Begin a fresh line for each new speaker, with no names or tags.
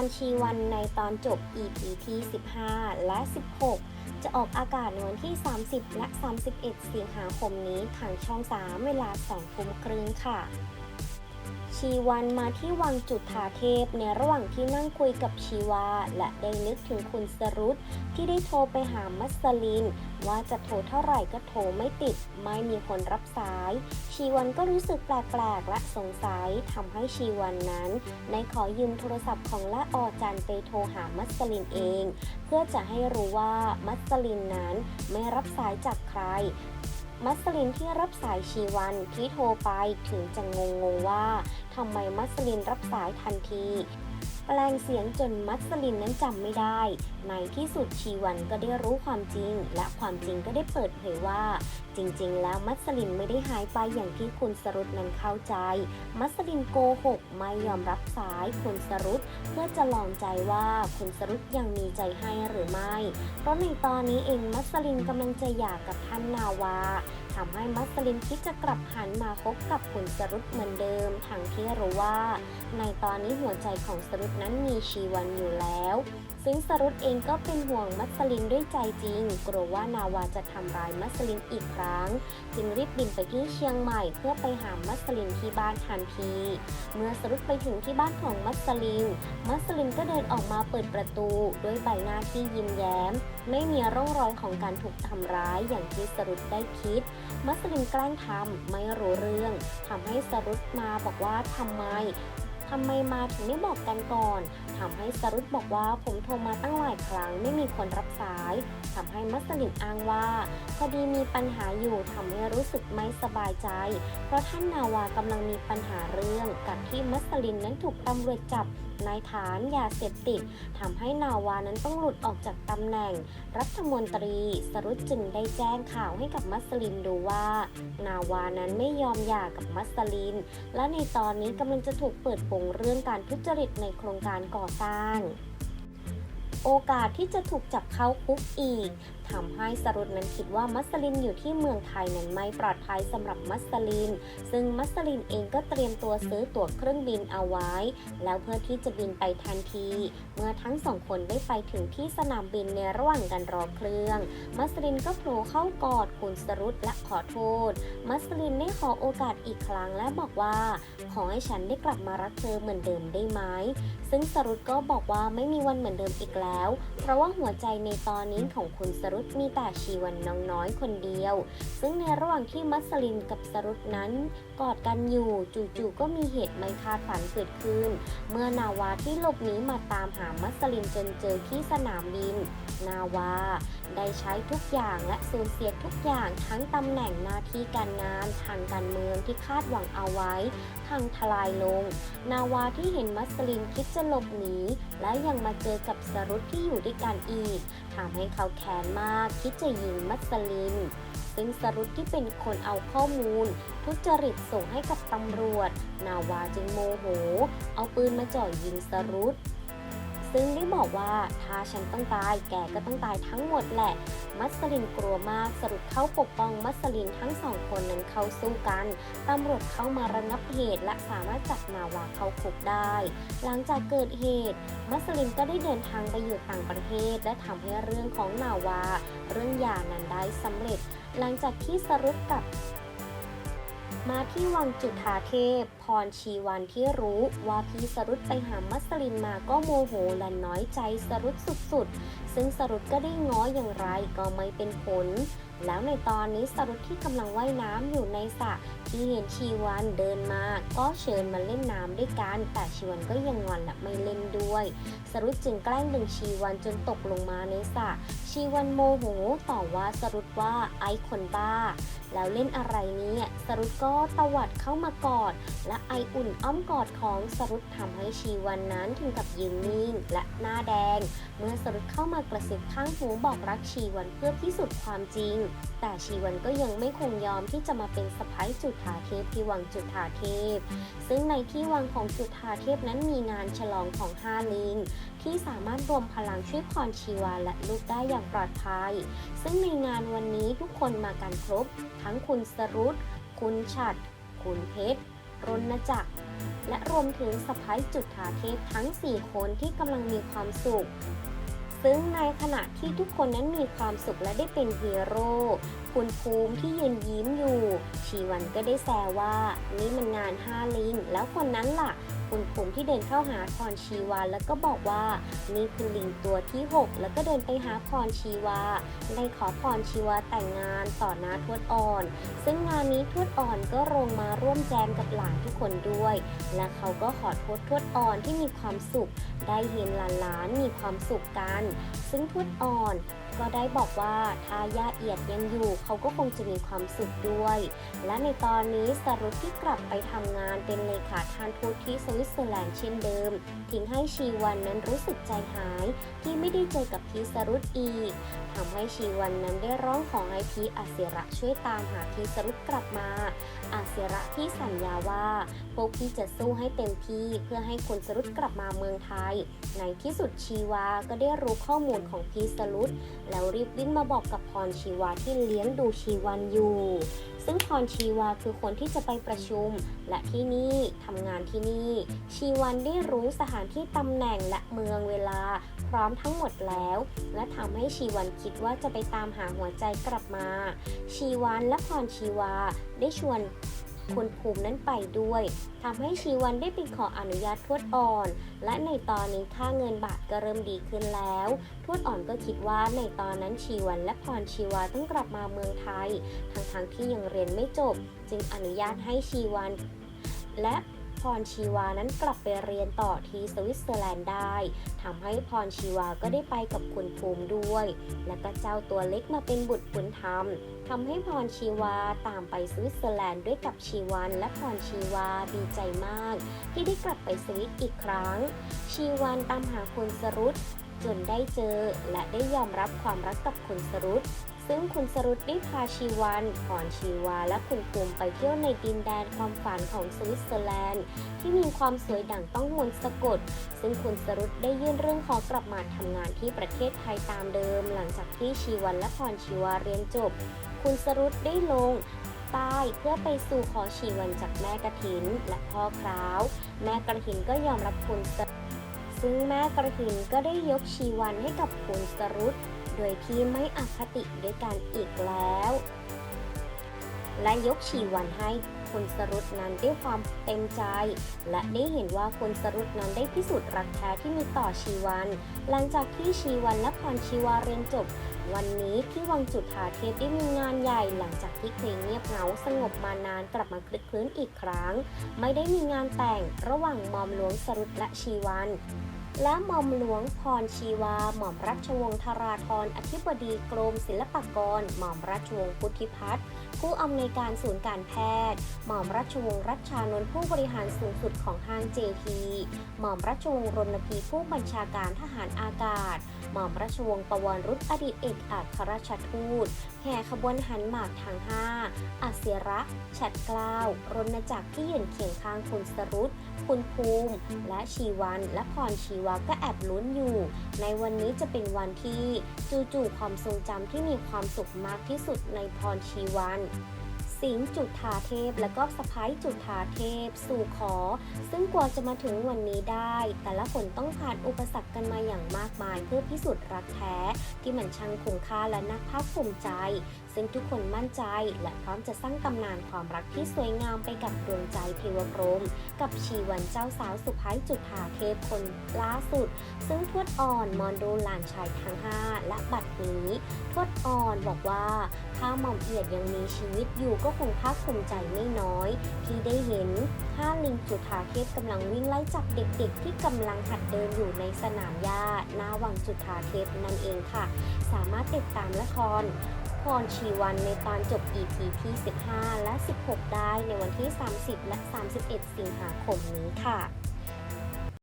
รชีวันในตอนจบ EP ที่ 15 และ 16 จะออกอากาศในวันที่ 30 และ 31 สิงหาคมนี้ทางช่อง 3 เวลา2ทุ่มครึ่งค่ะ ชีวันมาที่วังจุฑาเทพในระหว่างที่นั่งคุยกับชีวา และได้นึกถึงคุณสรุตที่ได้โทรไปหามัสลิน ว่าจะโทรเท่าไหร่ก็โทรไม่ติด ไม่มีคนรับสาย ชีวันก็รู้สึกแปลกๆและสงสัยทำให้ชีวันนั้นในขอยืมโทรศัพท์ของละออจันไปโทรหามัสลินเอง เพื่อจะให้รู้ว่ามัสลินนั้นไม่รับสายจากใคร มัสลินที่รับสายชีวันที่โทรไปถึงจะงงงว่าทำไมมัสลินรับสายทันที แปลงเสียงจนมัสลินนั้นจำไม่ได้ ในที่สุดชีวันก็ได้รู้ความจริง และความจริงก็ได้เปิดเผยว่า จริงๆ แล้วมัสลินไม่ได้หายไปอย่างที่คุณสรุตนั้นเข้าใจ มัสลินโกหกไม่ยอมรับสายคุณสรุตเพื่อจะลองใจว่าคุณสรุตยังมีใจให้หรือไม่ เพราะในตอนนี้เองมัสลินกำลังจะหย่ากับท่านนาวา ทำให้มัสลินคิดจะกลับหันมาคบกับคุณสรุตเหมือนเดิมทั้งที่รู้ว่า ในตอนนี้หัวใจของสรุตนั้นมีชีวันอยู่แล้ว ซึ่งสรุตเองก็เป็นห่วงมัสลินด้วยใจจริง กลัวว่านาวาจะทำร้ายมัสลินอีกครั้ง จึงรีบบินไปที่เชียงใหม่ เพื่อไปหามัสลินที่บ้านทันที เมื่อสรุตไปถึงที่บ้านของมัสลิน มัสลินก็เดินออกมาเปิดประตู ด้วยใบหน้าที่ยิ้มแย้ม ไม่มีร่องรอยของการถูกทำร้ายอย่างที่สรุตได้คิด มัสลินแกล้งทำไม่รู้เรื่องทำให้สรุตมาบอกว่าทำไม ทำไมมาถึงไม่บอกกันก่อนทำให้สรุตบอกว่าผมโทรมาตั้งหลายครั้งไม่มีคนรับสายทำให้มัสลินอ้างว่าพอดีมีปัญหาอยู่ทำให้รู้สึกไม่สบายใจ เพราะท่านนาวากำลังมีปัญหาเรื่องกับที่มัสลินนั้นถูกตำรวจจับ ในฐานยาเสพติดทำให้นาวานั้นต้องหลุดออกจากตำแหน่ง รัฐมนตรี สรุตจึงได้แจ้งข่าวให้กับมัสลินดูว่า นาวานั้นไม่ยอมหย่ากับมัสลิน และในตอนนี้กำลังจะถูกเปิดโปงเรื่องการทุจริตในโครงการก่อสร้างโอกาสที่จะถูกจับเข้าคุกอีก ทำให้สรุตนั้นคิดว่ามัสลินอยู่ที่เมืองไทยนั้นไม่ปลอดภัยสำหรับมัสลิน ซึ่งมัสลินเองก็เตรียมตัวซื้อตั๋วเครื่องบินเอาไว้ แล้วเพื่อที่จะบินไปทันที เมื่อทั้งสองคนได้ไปถึงที่สนามบินในระหว่างการรอเครื่อง มัสลินก็โผล่เข้ากอดคุณสรุตและขอโทษ มัสลินได้ขอโอกาสอีกครั้งและบอกว่า ขอให้ฉันได้กลับมารักเธอเหมือนเดิมได้ไหมซึ่งสรุตก็บอกว่าไม่มีวันเหมือนเดิมอีกแล้ว เพราะว่าหัวใจในตอนนี้ของคุณสรุตมีแต่ชีวันน้องน้อยคนเดียว ซึ่งในระหว่างที่มัสลินกับสรุตนั้นกอดกันอยู่จู่ๆก็มีเหตุไม่คาดฝันเกิดขึ้น เมื่อนาวาที่หลบหนีมาตามหามัสลินจนเจอที่สนามบิน นาวาได้ใช้ทุกอย่างและสูญเสียทุกอย่างทั้งตำแหน่งหน้าที่การงานทางการเมืองที่คาดหวังเอาไว้ทางทลายลง นาวาที่เห็นมัสลินคิดจะหลบหนีและยังมาเจอกับสรุตที่อยู่ด้วยกันอีกทำให้เขาแค้นมากคิดจะยิงมัสลิน ซึ่งสรุปที่เป็นคนเอาข้อมูล ทุจริตส่งให้กับตำรวจ นาวาจึงโมโห เอาปืนมาจ่อยิงสรุป ซึ่งได้บอกว่าถ้าฉันต้องตายแกก็ต้องตายทั้งหมดแหละ มัสลินกลัวมากสรุปเข้าปกป้องมัสลินทั้งสองคนนั้นเข้าสู้กันตำรวจเข้ามาระงับเหตุและสามารถจับนาวาเข้าคุกได้ หลังจากเกิดเหตุ มัสลินก็ได้เดินทางไปอยู่ต่างประเทศ และทำให้เรื่องของนาวา เรื่องหย่านั้นได้สำเร็จ หลังจากที่สรุปกับ มาที่วังจุฑาเทพ พรชีวันที่รู้ว่าพี่สรุตไปหามัสลินมาก็โมโหและน้อยใจสรุตสุดๆ ซึ่งสรุตก็ได้ง้ออย่างไรก็ไม่เป็นผล แล้วในตอนนี้สรุตที่กำลังว่ายน้ำอยู่ในสระที่เห็นชีวันเดินมา ก็เชิญมาเล่นน้ำด้วยกัน แต่ชีวันก็ยังงอนและไม่เล่นด้วย สรุตจึงแกล้งดึงชีวันจนตกลงมาในสระชีวันโมโหต่อว่าสรุตว่าไอ้คนบ้า แล้วเล่นอะไรเนี่ยสรุตก็ตวัดเข้ามากอด และไออุ่นอ้อมกอดของสรุตทำให้ชีวันนั้นถึงกับยืนนิ่งและหน้าแดง เมื่อสรุตเข้ามากระซิบข้างหูบอกรักชีวันเพื่อพิสูจน์ความจริงแต่ชีวันก็ยังไม่คงยอมที่จะมาเป็นสะพ้ายจุฑาเทพที่วังจุฑาเทพ ซึ่งในที่วังของจุฑาเทพนั้นมีงานฉลองของห้าลิง ที่สามารถรวมพลังช่วยพรชีวาและลูกได้อย่างปลอดภัย ซึ่งในงานวันนี้ทุกคนมากันครบ ทั้งคุณสรุตคุณฉัดคุณเพชรรณจักรและรวมถึงสะพ้ายจุดทาเทพทั้ง 4 คนที่กำลังมีความสุข ซึ่งในขณะที่ทุกคนนั้นมีความสุขและได้เป็นฮีโร่คุณภูมิที่ยืนยิ้มอยู่ ชีวันก็ได้แซวว่า นี่มันงานห้าลิง แล้วคนนั้นล่ะ คุณภูมิที่เดินเข้าหาพรชีวา แล้วก็บอกว่านี่คือลิงตัวที่ 6 แล้วก็เดินไปหาพรชีวา ได้ขอพรชีวาแต่งงานต่อหน้าทวดอ่อน ซึ่งงานนี้ทวดอ่อนก็ลงมาร่วมแจมกับหลานทุกคนด้วย และเขาก็ขอโทษทวดอ่อนที่มีความสุข ได้เห็นหลานๆมีความสุขกัน ซึ่งทวดอ่อน ก็ได้บอกว่าถ้าย่าเอียดยังอยู่ เขาก็คงจะมีความสุขด้วย และในตอนนี้สรุปที่กลับไปทำงานเป็นเลขาทานทูตที่สวิตเซอร์แลนด์เช่นเดิม ทิ้งให้ชีวันนั้นรู้สึกใจหาย ที่ไม่ได้เจอกับพีสรุตอีกทำให้ชีวันนั้นได้ร้องของไอพีอาเสระช่วยตามหาพีสรุตกลับมา อาเสระที่สัญญาว่า พวกพี่จะสู้ให้เต็มที่เพื่อให้คุณสรุตกลับมาเมืองไทย ในที่สุดชีวาก็ได้รู้ข้อมูลของพีสรุตแล้วรีบวิ่งมาบอกกับพรชีวาที่เลี้ยงดูชีวันอยู่ ซึ่งพรชีวาคือคนที่จะไปประชุม และที่นี่ทำงานที่นี่ ชีวันได้รู้สถานที่ตำแหน่งและเมืองเวลา พร้อมทั้งหมดแล้ว และทำให้ชีวันคิดว่าจะไปตามหาหัวใจกลับมา ชีวันและพรชีวาได้ชวน คุณภูมินั้นไปด้วยทำให้ชีวันได้ไปขออนุญาตทวดอ่อน และในตอนนี้ค่าเงินบาทก็เริ่มดีขึ้นแล้ว ทวดอ่อนก็คิดว่าในตอนนั้นชีวันและพรชีวาต้องกลับมาเมืองไทยทั้งๆที่ยังเรียนไม่จบ จึงอนุญาตให้ชีวันและ พรชีวานั้นกลับไปเรียนต่อที่สวิตเซอร์แลนด์ได้ทำให้พรชีวาก็ได้ไปกับคุณภูมิด้วย และก็เจ้าตัวเล็กมาเป็นบุตรบุญธรรมทำให้พรชีวาตามไปสวิตเซอร์แลนด์ด้วยกับชีวันและพรชีวาดีใจมาก ที่ได้กลับไปสวิตอีกครั้ง ชีวันตามหาคุณสรุตจนได้เจอและได้ยอมรับความรักกับคุณสรุต ซึ่งคุณสรุตได้พาชีวันพรชีวา และคุณภูมิไปเที่ยวในดินแดนความฝันของสวิตเซอร์แลนด์ ที่มีความสวยดั่งต้องมนต์สะกด ซึ่งคุณสรุตได้ยื่นเรื่องขอกลับมาทำงานที่ประเทศไทยตามเดิม หลังจากที่ชีวันและพรชีวาเรียนจบ คุณสรุตได้ลงใต้เพื่อไปสู่ขอชีวันจากแม่กระถินและพ่อคราว แม่กระถินก็ยอมรับคุณสรุตซึ่งแม่กระถินก็ได้ยกชีวันให้กับคุณสรุต ยที่ไม่อคติด้วยกันอีกแล้ว และยกชีวันให้คุณสรุตนั้นด้วยความเต็มใจ และได้เห็นว่าคุณสรุตนั้นได้พิสูจน์รักแท้ที่มีต่อชีวัน หลังจากที่ชีวันและพรชีวาเรียนจบ วันนี้ที่วังจุฑาเทพได้มีงานใหญ่ หลังจากที่เคยเงียบเหงาสงบมานานกลับมาคลึกคลื้นอีกครั้ง ไม่ได้มีงานแต่งระหว่างหมอมหลวงสรุตและชีวัน และหม่อมหลวงพรชีวา หม่อมราชวงศ์ธาราธรอธิบดีกรมศิลปากร หม่อมราชวงศ์พุทธิพัฒน์ผู้อำนวยการศูนย์การแพทย์ หม่อมราชวงศ์รัชชานนท์ผู้บริหารสูงสุดของห้างเจทีหม่อมราชวงศ์รณพีผู้บัญชาการทหารอากาศ หม่อมราชวงศ์ปวรรุษอดีตเอกอัครราชทูตแห่ขบวนหันหมากทางห้าอาเสระฉัดกล้าว รณจักรที่ยืนเคียงข้างคุณสรุตคุณภูมิ และชีวันและพรชีวาก็แอบลุ้นอยู่ ในวันนี้จะเป็นวันที่จู่ๆความทรงจำที่มีความสุขมากที่สุดในพรชีวัน สิงห์จุธาเทพ และก็สะพ้ายจุธาเทพ สู่ขอ ซึ่งกว่าจะมาถึงวันนี้ได้ แต่ละคนต้องผ่านอุปสรรคกันมาอย่างมากมาย เพื่อพิสูจน์รักแท้ ที่มันช่างคุ้มค่าและนักภาคภูมิใจซึ่งทุกคนมั่นใจและพร้อมจะสร้างตำนานความรักที่สวยงามไปกับดวงใจเทวพรหมกับชีวันเจ้าสาวสุภายจุฑาเทพคนล่าสุด ซึ่งทวดอ่อนมอนดูหลานชายทั้ง5และบัดนี้ทวดอ่อนบอกว่าถ้าหม่อมเอียดยังมีชีวิตอยู่ก็คงภาคภูมิใจไม่น้อย ที่ได้เห็นห้าลิงจุฑาเทพกำลังวิ่งไล่จับเด็กๆ ที่กำลังหัดเดินอยู่ในสนามหญ้าหน้าวังจุฑาเทพนั่นเองค่ะ สามารถติดตามละคร พรชีวันในตอนจบ EP ที่ 15 และ 16 ได้ในวันที่ 30 และ 31 สิงหาคมนี้ค่ะ